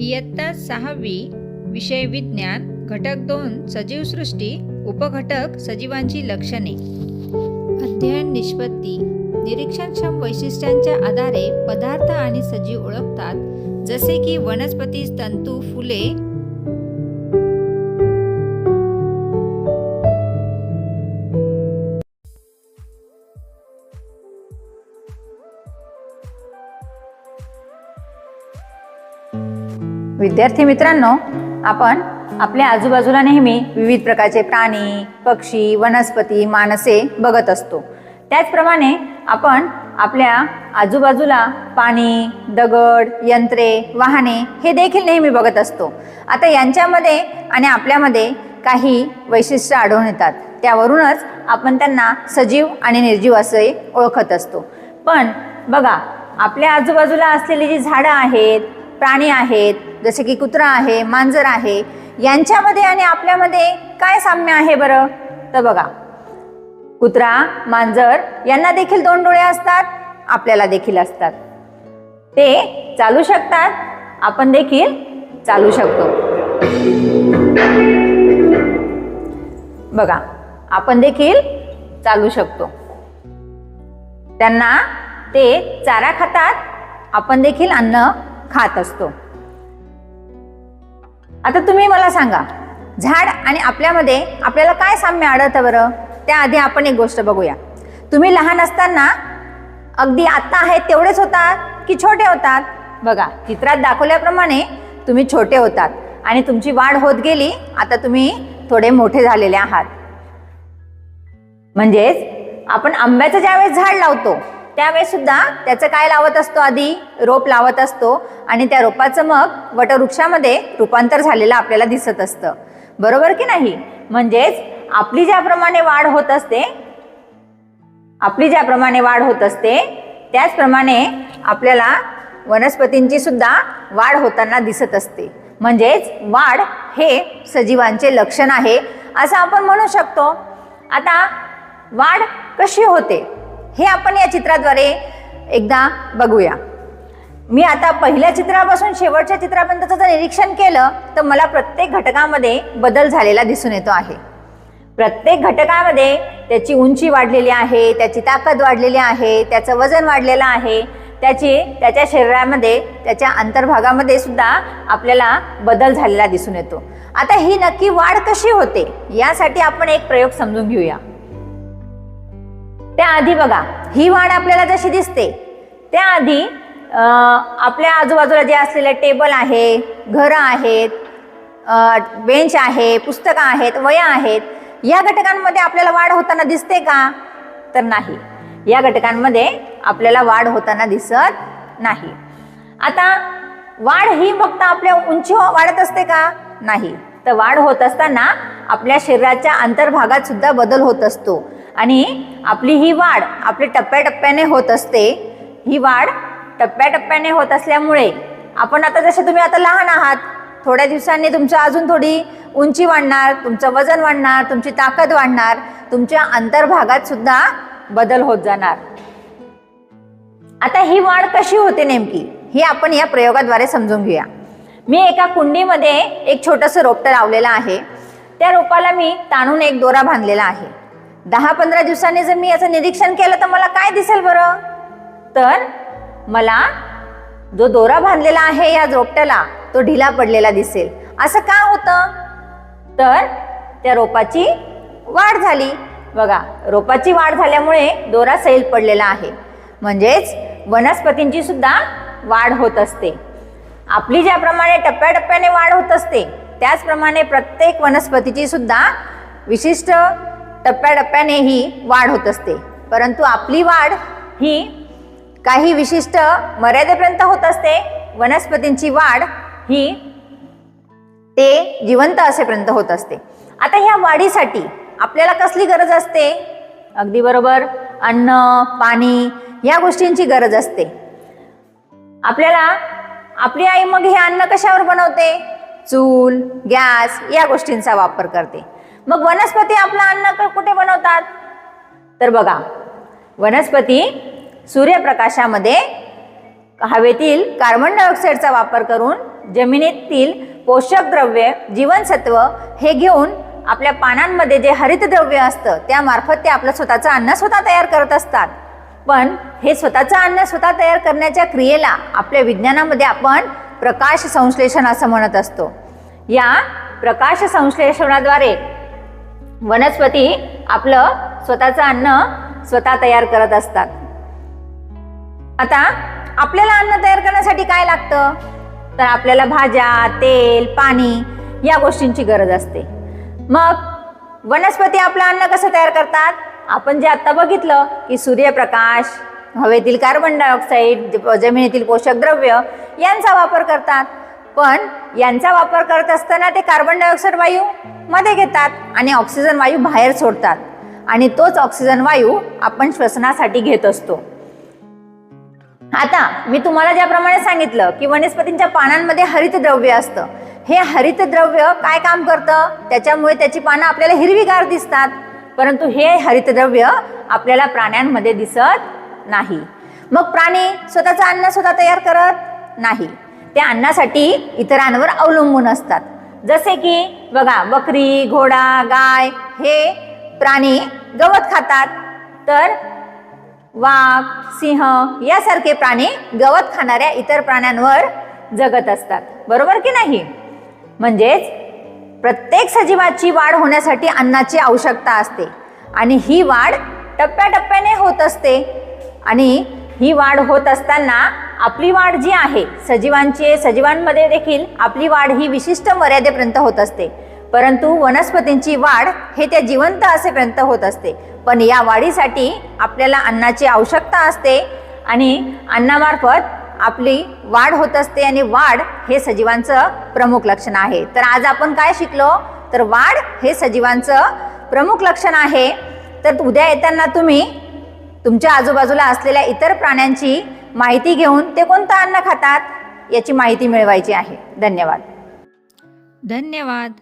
इयत्ता सहावी विषय विज्ञान घटक दोन सजीवसृष्टी उपघटक सजीवांची लक्षणे. अध्ययन निष्पत्ती. निरीक्षणक्षम वैशिष्ट्यांच्या आधारे पदार्थ आणि सजीव ओळखतात. जसे की वनस्पती तंतू फुले विद्यार्थी मित्रांनो आपण आपल्या आजूबाजूला नेहमी विविध प्रकारचे प्राणी पक्षी वनस्पती माणसे बघत असतो. त्याचप्रमाणे आपण आपल्या आजूबाजूला पाणी दगड यंत्रे वाहने हे देखील नेहमी बघत असतो. आता यांच्यामध्ये आणि आपल्यामध्ये काही वैशिष्ट्य आढळून येतात. त्यावरूनच आपण त्यांना सजीव आणि निर्जीव असे ओळखत असतो. पण बघा आपल्या आजूबाजूला असलेली जी झाडं आहेत प्राणी आहेत जसे की कुत्रा आहे मांजर आहे यांच्यामध्ये आणि आपल्यामध्ये काय साम्य आहे बरं? तर बघा कुत्रा मांजर यांना देखील दोन डोळे असतात आपल्याला देखील असतात. ते चालू शकतात आपण देखील चालू शकतो. बघा आपण देखील चालू शकतो. त्यांना ते चारा खातात आपण देखील अन्न खात असतो. आता तुम्ही मला सांगा झाड आणि आपल्यामध्ये आपल्याला काय साम्य आढळतं बरं? त्याआधी आपण एक गोष्ट बघूया. तुम्ही लहान असताना अगदी आत्ता आहेत तेवढेच होतात की छोटे होतात? बघा चित्रात दाखवल्याप्रमाणे तुम्ही छोटे होतात आणि तुमची वाढ होत गेली आता तुम्ही थोडे मोठे झालेले आहात. म्हणजेच आपण आंब्याचं ज्यावेळेस झाड लावतो त्यावेळेस सुद्धा त्याचं काय लावत असतो आधी? रोप लावत असतो आणि त्या रोपाचं मग वटवृक्षामध्ये रूपांतर झालेलं आपल्याला दिसत असतं. बरोबर की नाही? म्हणजेच आपली ज्याप्रमाणे वाढ होत असते आपली ज्याप्रमाणे वाढ होत असते त्याचप्रमाणे आपल्याला वनस्पतींची सुद्धा वाढ होताना दिसत असते. म्हणजेच वाढ हे सजीवांचे लक्षण आहे असं आपण म्हणू शकतो. आता वाढ कशी होते? हे आपण या चित्राद्वारे एकदा बघूया. मी आता पहिल्या चित्रापासून शेवटच्या चित्रापर्यंतचं जर निरीक्षण केलं तर मला प्रत्येक घटकामध्ये बदल झालेला दिसून येतो आहे. प्रत्येक घटकामध्ये त्याची उंची वाढलेली आहे त्याची ताकद वाढलेली आहे त्याचं वजन वाढलेलं आहे त्याची त्याच्या शरीरामध्ये त्याच्या अंतर्भागामध्ये सुद्धा आपल्याला बदल झालेला दिसून येतो. आता ही नक्की वाढ कशी होते यासाठी आपण एक प्रयोग समजून घेऊया. त्याआधी बघा ही वाढ आपल्याला जशी दिसते त्याआधी आपल्या आजूबाजूला जे असलेले टेबल आहे घरं आहेत बेंच आहे पुस्तकं आहेत वया आहेत या घटकांमध्ये आपल्याला वाढ होताना दिसते का? तर नाही. या घटकांमध्ये आपल्याला वाढ होताना दिसत नाही. आता वाढ ही फक्त आपल्या उंची वाढत असते का? नाही. तर वाढ होत असताना आपल्या शरीराच्या अंतर्भागात सुद्धा बदल होत असतो. आणि आपली ही वाढ आपली टप्प्याटप्प्याने होत असते. ही वाढ टप्प्याटप्प्याने होत असल्यामुळे आपण आता जसे तुम्ही आता लहान आहात थोड्या दिवसांनी तुमचं अजून थोडी उंची वाढणार तुमचं वजन वाढणार तुमची ताकद वाढणार तुमच्या अंतर्भागात सुद्धा बदल होत जाणार. आता ही वाढ कशी होते नेमकी? हे आपण या प्रयोगाद्वारे समजून घेऊया. मी एका कुंडीमध्ये एक छोटंसं रोपटं लावलेलं आहे. त्या रोपाला मी ताणून एक दोरा बांधलेला आहे. दहा पंधरा दिवसांनी जर मी याचं निरीक्षण केलं तर मला काय दिसेल बरं? तर मला जो दोरा बांधलेला आहे या रोपट्याला तो ढिला पडलेला दिसेल. असं का होतं? तर त्या रोपाची वाढ झाली. बघा रोपाची वाढ झाल्यामुळे दोरा सैल पडलेला आहे. म्हणजेच वनस्पतींची सुद्धा वाढ होत असते. आपली ज्याप्रमाणे टप्प्याटप्प्याने वाढ होत असते त्याचप्रमाणे प्रत्येक वनस्पतीची सुद्धा विशिष्ट टप्प्याटप्प्याने ही वाढ होत असते. परंतु आपली वाढ ही काही विशिष्ट मर्यादेपर्यंत होत असते. वनस्पतींची वाढ ही ते जिवंत असेपर्यंत होत असते. आता ह्या वाढीसाठी आपल्याला कसली गरज असते? अगदी बरोबर. अन्न पाणी या गोष्टींची गरज असते. आपल्याला आपली आई मग हे अन्न कशावर बनवते? चूल गॅस या गोष्टींचा वापर करते. मग वनस्पती आपलं अन्न कुठे बनवतात? तर बघा वनस्पती सूर्यप्रकाशामध्ये हवेतील कार्बन डायऑक्साईडचा वापर करून जमिनीतील पोषक द्रव्य जीवनसत्व हे घेऊन आपल्या पानांमध्ये जे हरितद्रव्य असतं त्यामार्फत ते आपलं स्वतःचं अन्न स्वतः तयार करत असतात. पण हे स्वतःचं अन्न स्वतः तयार करण्याच्या क्रियेला आपल्या विज्ञानामध्ये आपण प्रकाश संश्लेषण असं म्हणत असतो. या प्रकाश संश्लेषणाद्वारे वनस्पती आपलं स्वतःचं अन्न स्वतः तयार करत असतात. आता आपल्याला अन्न तयार करण्यासाठी काय लागतं? तर आपल्याला भाज्या तेल पाणी या गोष्टींची गरज असते. मग वनस्पती आपलं अन्न कसं तयार करतात? आपण जे आत्ता बघितलं की सूर्यप्रकाश हवेतील कार्बन डायऑक्साईड जमिनीतील पोषक द्रव्य यांचा वापर करतात. पण यांचा वापर करत असताना ते कार्बन डायऑक्साईड वायू मध्ये घेतात आणि ऑक्सिजन वायू बाहेर सोडतात. आणि तोच ऑक्सिजन वायू आपण श्वसनासाठी घेत असतो. आता मी तुम्हाला ज्याप्रमाणे सांगितलं की वनस्पतींच्या पानांमध्ये हरितद्रव्य असतं. हे हरितद्रव्य काय काम करतं? त्याच्यामुळे त्याची पानं आपल्याला हिरवीगार दिसतात. परंतु हे हरितद्रव्य आपल्याला प्राण्यांमध्ये दिसत नाही. मग प्राणी स्वतःचं अन्न स्वतः तयार करत नाही. त्या अन्नासाठी इतरांवर अवलंबून असतात. जसे की बघा बकरी घोडा गाय हे प्राणी गवत खातात. तर वाघ सिंह यासारखे प्राणी गवत खाणाऱ्या इतर प्राण्यांवर जगत असतात. बरोबर की नाही? म्हणजेच प्रत्येक सजीवाची वाढ होण्यासाठी अन्नाची आवश्यकता असते. आणि ही वाढ टप्प्याटप्प्याने होत असते. आणि ही वाढ होत असताना आपली वाढ जी आहे सजीवांची सजीवांमध्ये देखील आपली वाढ ही विशिष्ट मर्यादेपर्यंत होत असते. परंतु वनस्पतींची वाढ हे त्या जिवंत असेपर्यंत होत असते. पण या वाढीसाठी आपल्याला अन्नाची आवश्यकता असते आणि अन्नामार्फत आपली वाढ होत असते आणि वाढ हे सजीवांचं प्रमुख लक्षण आहे. तर आज आपण काय शिकलो? तर वाढ हे सजीवांचं प्रमुख लक्षण आहे. तर उद्या येताना तुम्ही तुमच्या आजूबाजूला असलेल्या इतर प्राण्यांची माहिती घेऊन ते कोणतं अन्न खातात याची माहिती मिळवायची आहे. धन्यवाद. धन्यवाद.